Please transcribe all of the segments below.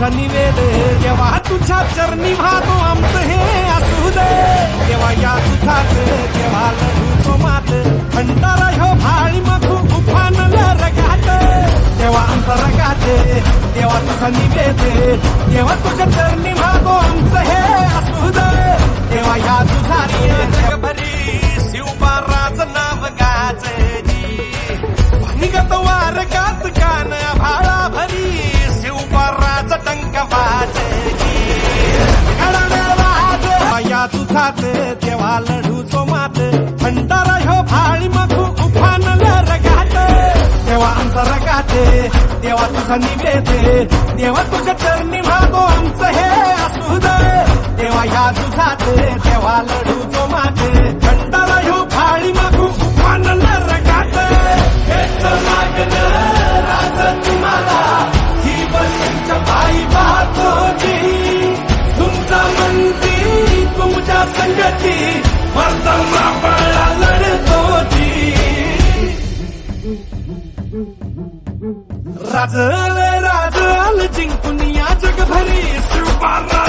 तुझा निवेद देवा. तुझ्या चरणी भातो आमचं हे असू दे. देवा या तुझाच देवा लढू मात भंडारा ह्यो भाळी मखू उफानल रगात. देवा आमचा रगात. देवा तुझा निवेद देवा. तुझ्या चरणी या तुझात तेव्हा लढू तो मात. भंडारा ह्यो भाळी मखू उफानल रगात तेव्हा आमचा रगात देवा तुझा निवेदे. देवा तुझ्या चरणी मागो आमचं हे असू दे देवा ह्या तुझात तेव्हा लढू तो मात. भंडारा ह्यो भाळी मखू उफानल रगात राजल राजल जिंकून या जगभरी शिवबाराचं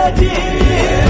Ready.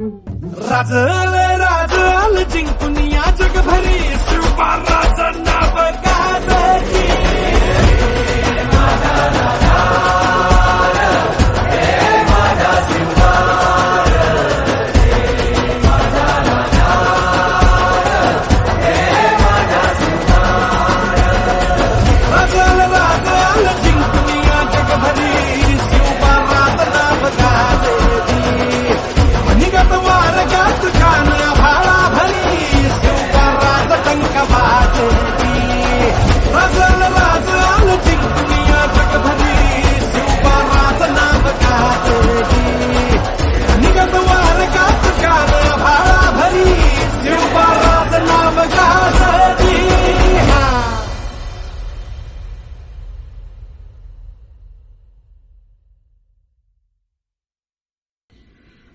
राजल राजल जिंकून या जगभरी. शिवबाराचं राजांना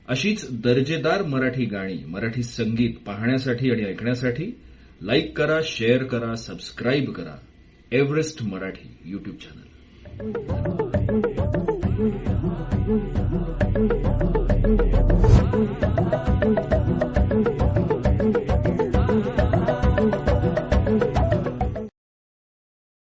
अशीच दर्जेदार मराठी गाणी मराठी संगीत पाहण्यासाठी आणि ऐकण्यासाठी लाईक करा शेअर करा सबस्क्राईब करा. Everest Marathi YouTube channel